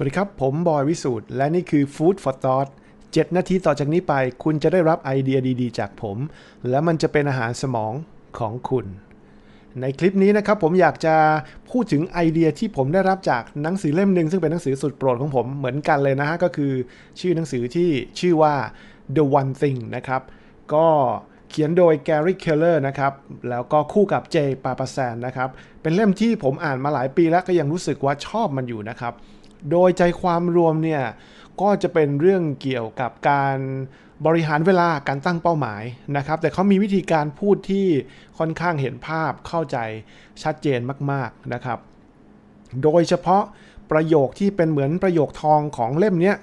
วัสดีครับ ผมบอยวิสูตรและนี่คือ Food for Thought 7 นาทีต่อจากนี้ไป คุณจะได้รับไอเดียดีๆ จากผม และมันจะเป็นอาหารสมองของคุณ ในคลิปนี้นะครับผมอยากจะพูดถึงไอเดียที่ผมได้รับจากหนังสือเล่มหนึ่งซึ่งเป็นหนังสือสุดโปรดของผมเหมือนกันเลยนะฮะก็คือชื่อหนังสือที่ชื่อว่า The One Thing นะครับ ก็เขียนโดย Gary Keller นะครับ แล้วก็คู่กับเจปาปาแซนนะครับ เป็นเล่มที่ผมอ่านมาหลายปีแล้วก็ยังรู้สึกว่าชอบมันอยู่นะครับ โดยใจความรวมเนี่ยก็จะเป็นเรื่องเกี่ยวกับการบริหารเวลาการตั้งเป้าหมายนะครับ แต่เขามีวิธีการพูดที่ค่อนข้างเห็นภาพเข้าใจชัดเจนมากๆนะครับ โดยเฉพาะประโยคที่เป็นเหมือนประโยคทองของเล่มนี้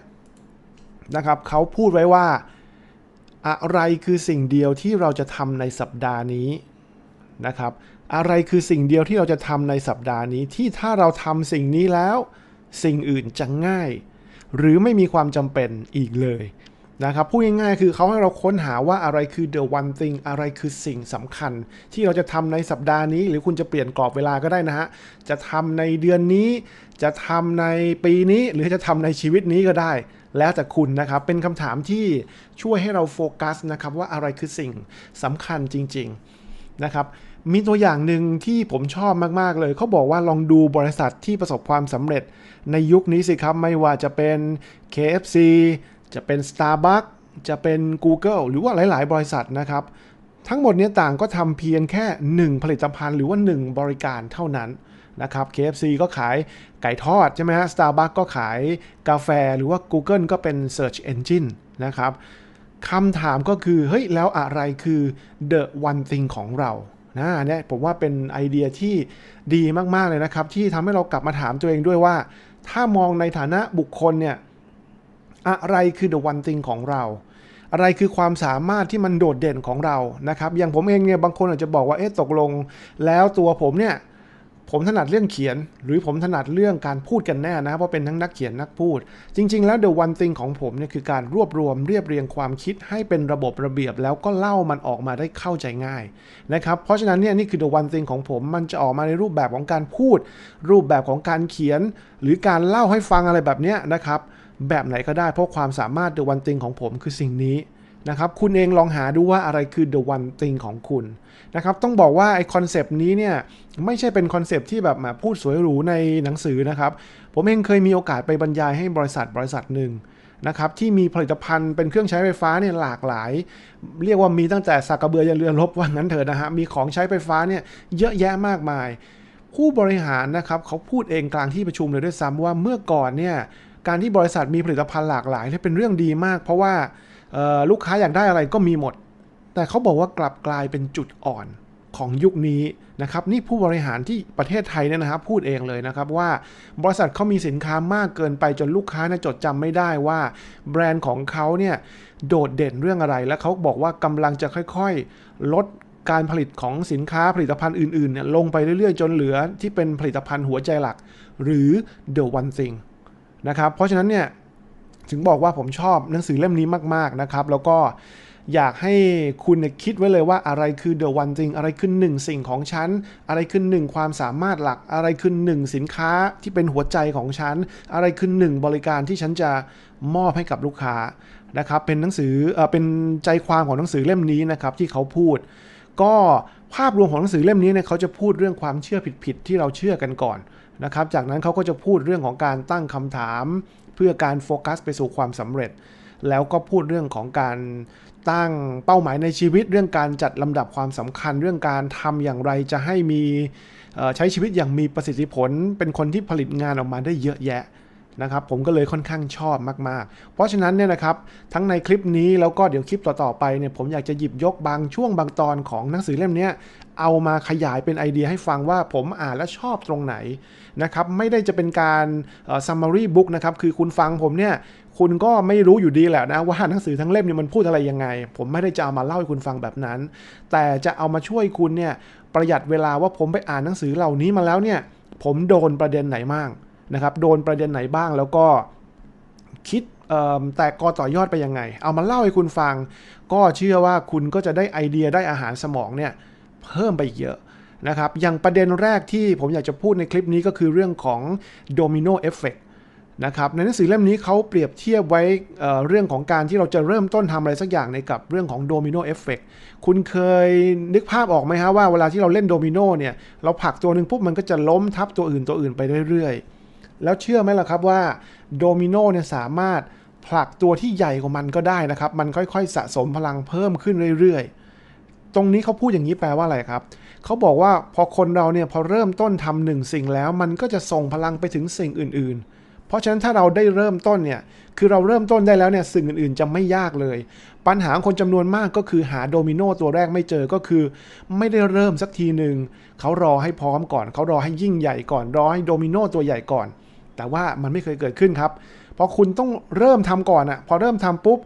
นะครับเขาพูดไว้ว่าอะไรคือสิ่งเดียวที่เราจะทำในสัปดาห์นี้นะครับ อะไรคือสิ่งเดียวที่เราจะทำในสัปดาห์นี้ที่ถ้าเราทำสิ่งนี้แล้ว สิ่งอื่นจะง่าย หรือไม่มีความจำเป็นอีกเลยนะครับพูดง่ายๆคือเขาให้เราค้นหาว่าอะไรคือ the one thing อะไรคือสิ่งสำคัญ ที่เราจะทำในสัปดาห์นี้ หรือคุณจะเปลี่ยนกรอบเวลาก็ได้นะฮะ จะทำในเดือนนี้ จะทำในปีนี้ หรือจะทำในชีวิตนี้ก็ได้ แล้วแต่คุณนะครับ เป็นคำถามที่ช่วยให้เราโฟกัสนะครับว่าอะไรคือสิ่งสำคัญจริง ๆ นะครับมีตัวอย่างหนึ่งที่ผมชอบมาก ๆ เลย เขาบอกว่าลองดูบริษัทที่ประสบความสำเร็จในยุคนี้สิครับ ไม่ว่าจะเป็น KFC จะเป็น Starbucks จะเป็น Google หรือว่าหลาย ๆ บริษัทนะครับ ทั้งหมดนี้ต่างก็ทำเพียงแค่ 1 ผลิตภัณฑ์หรือว่า 1 บริการเท่านั้นนะครับ KFC ก็ขายไก่ทอดใช่ไหมฮะ Starbucks ก็ขายกาแฟ หรือว่า Google ก็เป็น Search Engine นะครับ คำถามก็คือเฮ้ยแล้วอะไรคือ the one thing ของเรานะเนี่ยผมว่าเป็นไอเดียที่ดีมากๆเลยนะครับ ที่ทำให้เรากลับมาถามตัวเองด้วยว่า ถ้ามองในฐานะบุคคลเนี่ยอะไรคือ the one thing ของเรา อะไรคือความสามารถที่มันโดดเด่นของเรานะครับ อย่างผมเองเนี่ยบางคนอาจจะบอกว่าเอ๊ะตกลง แล้วตัวผมเนี่ย ผมถนัดเรื่องเขียน หรือผมถนัดเรื่องการพูดกันแน่นะเพราะเป็นทั้งนักเขียนนักพูด จริง ๆ แล้ว the one thing ของผมเนี่ยคือการรวบรวมเรียบเรียงความคิดให้เป็นระบบระเบียบ แล้วก็เล่ามันออกมาได้เข้าใจง่ายนะครับเพราะฉะนั้นเนี่ยนี่คือ the one thing ของผมมันจะออกมาในรูปแบบของการพูด รูปแบบของการเขียน หรือการเล่าให้ฟังอะไรแบบเนี้ยนะครับแบบไหนก็ได้เพราะความสามารถ the one thing ของผมคือสิ่งนี้ นะครับคุณเองลองหาดูว่าอะไรคือ the one thing ของคุณนะครับต้องบอกว่าไอคอนเซปต์นี้เนี่ยไม่ใช่เป็นคอนเซปต์ที่แบบมาพูดสวยหรูในหนังสือนะครับ ผมเองเคยมีโอกาสไปบรรยายให้บริษัทบริษัทหนึ่งนะครับที่มีผลิตภัณฑ์เป็นเครื่องใช้ไฟฟ้าเนี่ยหลากหลาย เรียกว่ามีตั้งแต่สักกระเบือยันเรือรบว่างั้นเถอะนะฮะมีของใช้ไฟฟ้าเนี่ยเยอะแยะมากมาย ผู้บริหารนะครับเขาพูดเองกลางที่ประชุมเลยด้วยซ้ำว่าเมื่อก่อนเนี่ยการที่บริษัทมีผลิตภัณฑ์หลากหลายเป็นเรื่องดีมาก เพราะว่า ลูกค้าอยากได้อะไรก็มีหมด แต่เขาบอกว่ากลับกลายเป็นจุดอ่อนของยุคนี้นะครับนี่ผู้บริหารที่ประเทศไทยเนี่ยนะครับพูดเองเลยนะครับว่าบริษัทเขามีสินค้ามากเกินไปจนลูกค้าเนี่ยจดจำไม่ได้ว่า แบรนด์ของเขาเนี่ยโดดเด่นเรื่องอะไร และเขาบอกว่ากำลังจะค่อยๆ ลดการผลิตของสินค้าผลิตภัณฑ์อื่นๆเนี่ยลงไปเรื่อยๆ จนเหลือที่เป็นผลิตภัณฑ์หัวใจหลัก หรือ the one thing นะครับเพราะฉะนั้นเนี่ย ถึงบอกว่าผมชอบหนังสือเล่มนี้มาก ๆ นะครับ แล้วก็อยากให้คุณคิดไว้เลยว่าอะไรคือ the one thing อะไรคือหนึ่งสิ่งของฉัน อะไรคือหนึ่งความสามารถหลัก อะไรคือหนึ่งสินค้าที่เป็นหัวใจของฉัน อะไรคือหนึ่งบริการที่ฉันจะมอบให้กับลูกค้านะครับ เป็นหนังสือเออเป็นใจความของหนังสือเล่มนี้นะครับที่เขาพูด ก็ภาพรวมของหนังสือเล่มนี้เนี่ยเขาจะพูดเรื่องความเชื่อผิดๆที่เราเชื่อกันก่อนนะครับ จากนั้นเขาก็จะพูดเรื่องของการตั้งคำถาม เพื่อการโฟกัสไปสู่ความสำเร็จ แล้วก็พูดเรื่องของการตั้งเป้าหมายในชีวิต เรื่องการจัดลำดับความสำคัญ เรื่องการทำอย่างไรจะให้มีใช้ชีวิตอย่างมีประสิทธิผล เป็นคนที่ผลิตงานออกมาได้เยอะแยะนะครับผมก็เลยค่อนข้างชอบมาก ๆ เพราะฉะนั้นเนี่ยนะครับทั้งในคลิปนี้แล้วก็เดี๋ยวคลิปต่อ ๆ ไปเนี่ยผมอยากจะหยิบยกบางช่วงบางตอนของหนังสือเล่มนี้ เอามาขยายเป็นไอเดียให้ฟังว่าผมอ่านและชอบตรงไหนนะครับไม่ได้จะเป็นการ summary book นะครับคือคุณฟังผมเนี่ยคุณก็ไม่รู้อยู่ดีแหละนะว่าหนังสือทั้งเล่มเนี่ยมันพูดอะไรยังไง ผมไม่ได้จะเอามาเล่าให้คุณฟังแบบนั้น แต่จะเอามาช่วยคุณเนี่ยประหยัดเวลาว่าผมไปอ่านหนังสือเหล่านี้มาแล้วเนี่ยผมโดนประเด็นไหนบ้างนะครับโดนประเด็นไหนบ้างแล้วก็คิดแต่กอต่อยอดไปยังไง เอามาเล่าให้คุณฟัง ก็เชื่อว่าคุณก็จะได้ไอเดียได้อาหารสมองเนี่ย เพิ่มไปเยอะนะครับ อย่างประเด็นแรกที่ผมอยากจะพูดในคลิปนี้ก็คือเรื่องของโดมิโนเอฟเฟกนะครับในหนังสือเล่มนี้เขาเปรียบเทียบไว้เเรื่องของการที่เราจะเริ่มต้นทำอะไรสักอย่างในกับเรื่องของโดมิโนเอฟเฟกคุณเคยนึกภาพออกไหมฮะว่าเวลาที่เราเล่นโดมิโนเนี่ยเราผลักตัวหนึ่งปุ๊บมันก็จะล้มทับตัวอื่นตัวอื่นไปเรื่อยๆ แล้วเชื่อไหมล่ะครับว่าโดมิโนเนี่ยสามารถผลักตัวที่ใหญ่กว่ามันก็ได้นะครับ มันค่อยๆ สะสมพลังเพิ่มขึ้นเรื่อยๆ ตรงนี้เขาพูดอย่างนี้แปลว่าอะไรครับ เขาบอกว่าพอคนเราเนี่ยพอเริ่มต้นทำหนึ่งสิ่งแล้ว มันก็จะส่งพลังไปถึงสิ่งอื่น ๆ เพราะฉะนั้นถ้าเราได้เริ่มต้นเนี่ย คือเราเริ่มต้นได้แล้วเนี่ยสิ่งอื่นๆ จะไม่ยากเลย ปัญหาของคนจำนวนมากก็คือหาโดมิโนตัวแรกไม่เจอก็คือ ไม่ได้เริ่มสักทีหนึ่งเขารอให้พร้อมก่อน เขารอให้ยิ่งใหญ่ก่อน รอให้โดมิโนตัวใหญ่ก่อน แต่ว่ามันไม่เคยเกิดขึ้นครับ เพราะคุณต้องเริ่มทำก่อนอะพอเริ่มทำปุ๊บ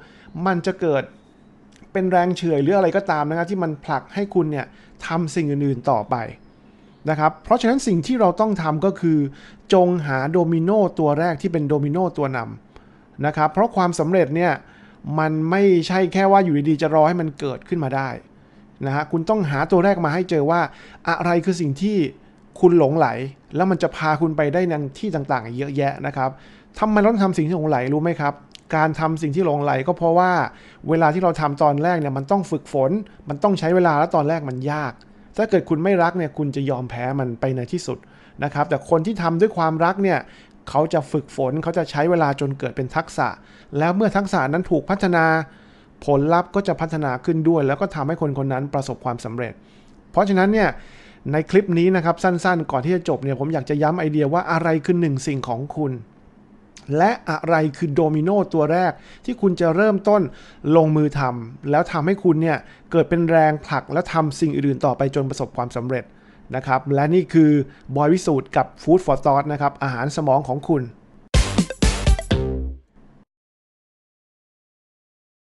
มันจะเกิด เป็นแรงเฉื่อยหรืออะไรก็ตามนะครับที่มันผลักให้คุณเนี่ยทำสิ่งอื่นๆต่อไปนะครับเพราะฉะนั้นสิ่งที่เราต้องทำก็คือ จงหาโดมิโนตัวแรกที่เป็นโดมิโนตัวนำนะครับเพราะความสำเร็จเนี่ยมันไม่ใช่แค่ว่าอยู่ดีๆจะรอให้มันเกิดขึ้นมาได้นะฮะคุณต้องหาตัวแรกมาให้เจอว่าอะไรคือสิ่งที่คุณหลงไหล แล้วมันจะพาคุณไปได้ในที่ต่างๆ เยอะแยะนะครับทำไมเราต้องทำสิ่งที่หลงไหลรู้ไหมครับ การทำสิ่งที่ลงไหลก็เพราะว่าเวลาที่เราทำตอนแรกเนี่ยมันต้องฝึกฝน มันต้องใช้เวลาแล้วตอนแรกมันยาก ถ้าเกิดคุณไม่รักเนี่ยคุณจะยอมแพ้มันไปในที่สุดนะครับ แต่คนที่ทำด้วยความรักเนี่ยเขาจะฝึกฝนเขาจะใช้เวลาจนเกิดเป็นทักษะ แล้วเมื่อทักษะนั้นถูกพัฒนาผลลัพธ์ก็จะพัฒนาขึ้นด้วย แล้วก็ทำให้คนคนนั้นประสบความสำเร็จ เพราะฉะนั้นเนี่ยในคลิปนี้นะครับสั้นๆ ก่อนที่จะจบเนี่ยผมอยากจะย้ำไอเดียว่าอะไรคือหนึ่งสิ่งของคุณ และอะไรคือโดมิโนตัวแรกที่คุณจะเริ่มต้นลงมือทำแล้วทำให้คุณเนี่ยเกิดเป็นแรงผลักและทำสิ่งอื่นๆต่อไปจนประสบความสำเร็จนะครับ และนี่คือบอยวิสูตรกับ Food for Thought นะครับ อาหารสมองของคุณ